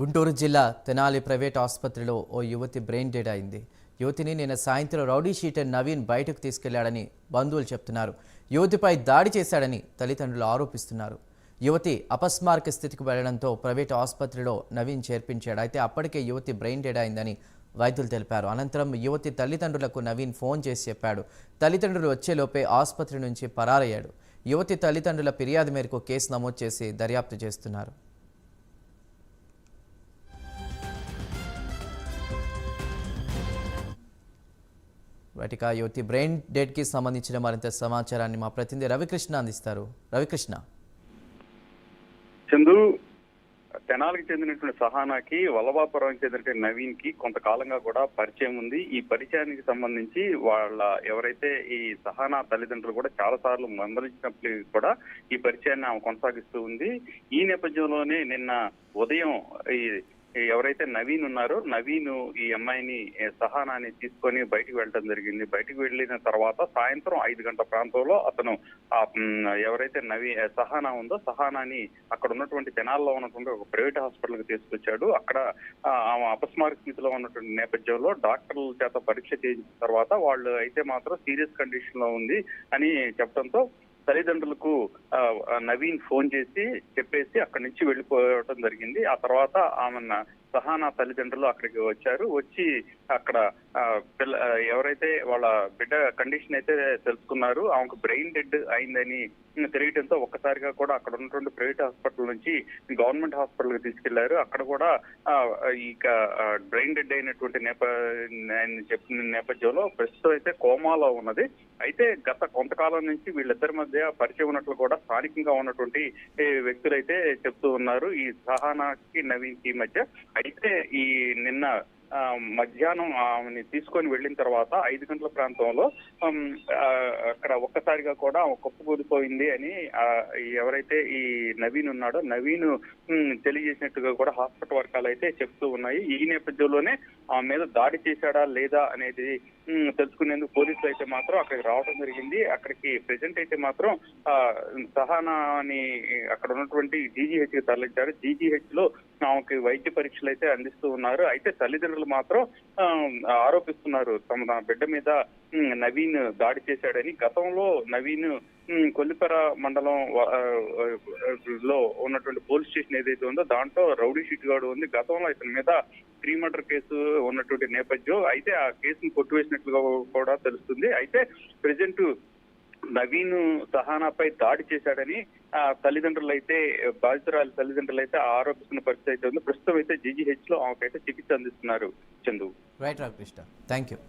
గుంటూరు జిల్లా తెనాలి ప్రైవేట్ ఆసుపత్రిలో ఓ యువతి బ్రెయిన్ డెడ్ అయింది. యువతిని నిన్న సాయంత్రం రౌడీ షీటర్ నవీన్ బయటకు తీసుకెళ్ళాడని బంధువులు చెప్తున్నారు. యువతిపై దాడి చేశాడని తల్లిదండ్రులు ఆరోపిస్తున్నారు. యువతి అపస్మారక స్థితికి వెళ్ళడంతో ప్రైవేట్ ఆసుపత్రిలో నవీన్ చేర్పించాడు. అయితే అప్పటికే యువతి బ్రెయిన్ డెడ్ అయిందని వైద్యులు తెలిపారు. అనంతరం యువతి తల్లిదండ్రులకు నవీన్ ఫోన్ చేసి చెప్పాడు. తల్లిదండ్రులు వచ్చేలోపే ఆసుపత్రి నుంచి పరారయ్యాడు. యువతి తల్లిదండ్రుల ఫిర్యాదు మేరకు కేసు నమోదు చేసి దర్యాప్తు చేస్తున్నారు. వాటిక యువతి బ్రెయిన్ డెడ్కి సంబంధించిన మరింత సమాచారాన్ని మా ప్రతినిధి రవికృష్ణ అందిస్తారు. రవికృష్ణ. చందు తెనాలికి చెందినటువంటి సహానాకి వల్లభాపురానికి చెందినటువంటి నవీన్కి కొంతకాలంగా కూడా పరిచయం ఉంది. ఈ పరిచయానికి సంబంధించి వాళ్ళ ఎవరైతే ఈ సహానా తల్లిదండ్రులు కూడా చాలా సార్లు మందలించినప్పటికీ కూడా ఈ పరిచయాన్ని ఆమె కొనసాగిస్తూ ఉంది. ఈ నేపథ్యంలోనే నిన్న ఉదయం ఈ ఎవరైతే నవీన్ ఉన్నారో నవీన్ ఈ అమ్మాయిని ఏ, సహానాన్ని తీసుకొని బయటికి వెళ్ళడం జరిగింది. బయటికి వెళ్ళిన తర్వాత సాయంత్రం ఐదు గంటల ప్రాంతంలో అతను ఆ ఎవరైతే నవీ సహానా ఉందో సహానాని అక్కడ ఉన్నటువంటి తెనాల్లో ఉన్నటువంటి ఒక ప్రైవేట్ హాస్పిటల్కి తీసుకొచ్చాడు. అక్కడ ఆమె అపస్మారక స్థితిలో ఉన్నటువంటి నేపథ్యంలో డాక్టర్ల చేత పరీక్ష చేసిన తర్వాత వాళ్ళు అయితే మాత్రం సీరియస్ కండిషన్లో ఉంది అని చెప్పడంతో తల్లిదండ్రులకు నవీన్ ఫోన్ చేసి చెప్పేసి అక్కడి నుంచి వెళ్ళిపోవడం జరిగింది. ఆ తర్వాత ఆమె సహానా తల్లిదండ్రులు అక్కడికి వచ్చారు. వచ్చి అక్కడ పిల్ల ఎవరైతే వాళ్ళ బిడ్డ కండిషన్ అయితే తెలుసుకున్నారు ఆమెకు బ్రెయిన్ డెడ్ అయిందని తెలియటంతో ఒక్కసారిగా కూడా అక్కడ ఉన్నటువంటి ప్రైవేట్ హాస్పిటల్ నుంచి గవర్నమెంట్ హాస్పిటల్కి తీసుకెళ్ళారు. అక్కడ కూడా ఇక బ్రెయిన్ డెడ్ అయినటువంటి నేప చెప్పిన నేపథ్యంలో ప్రస్తుతం అయితే కోమాలో ఉన్నది. అయితే గత కొంతకాలం నుంచి వీళ్ళిద్దరి మధ్య పరిచయం ఉన్నట్లు కూడా స్థానికంగా ఉన్నటువంటి వ్యక్తులైతే చెప్తూ ఉన్నారు. ఈ సహానాకి నవీన్కి మధ్య అయితే ఈ నిన్న మధ్యాహ్నం ఆమెని తీసుకొని వెళ్ళిన తర్వాత ఐదు గంటల ప్రాంతంలో అక్కడ ఒక్కసారిగా కూడా ఆమె కుప్పకూలిపోయింది అని ఎవరైతే ఈ నవీన్ ఉన్నాడో నవీన్ తెలియజేసినట్టుగా కూడా హాస్పిటల్ వర్గాలు అయితే చెప్తూ ఉన్నాయి. ఈ నేపథ్యంలోనే ఆమె మీద దాడి చేశాడా లేదా అనేది తెలుసుకునేందుకు పోలీసులు అయితే మాత్రం అక్కడికి రావడం జరిగింది. అక్కడికి ప్రెసెంట్ అయితే మాత్రం సహానా సహానాని అక్కడ ఉన్నటువంటి జీజీహెచ్కి తరలించారు. జీజీహెచ్లో ఆమెకి వైద్య పరీక్షలు అయితే అందిస్తూ ఉన్నారు. అయితే తల్లిదండ్రులు మాత్రం ఆరోపిస్తున్నారు. తమ బిడ్డ మీద నవీన్ దాడి చేశాడని. గతంలో నవీన్ కొల్లిపర మండలం లో ఉన్నటువంటి పోలీస్ స్టేషన్ ఏదైతే ఉందో దాంట్లో రౌడీ షీట్ గాడు ఉంది. గతంలో ఇతని మీద ప్రీ మర్డర్ కేసు ఉన్నటువంటి నేపథ్యం అయితే ఆ కేసును కొట్టివేసినట్లుగా కూడా తెలుస్తుంది. అయితే ప్రెసెంట్ నవీన్ సహానాపై దాడి చేశాడని ఆ తల్లిదండ్రులు అయితే బాధితురాలి తల్లిదండ్రులు అయితే ఆరోపిస్తున్న పరిస్థితి అయితే ఉంది. ప్రస్తుతం అయితే జీజీహెచ్లో ఆమెకైతే చికిత్స అందిస్తున్నారు Chandu. Right Ravikrishna thank you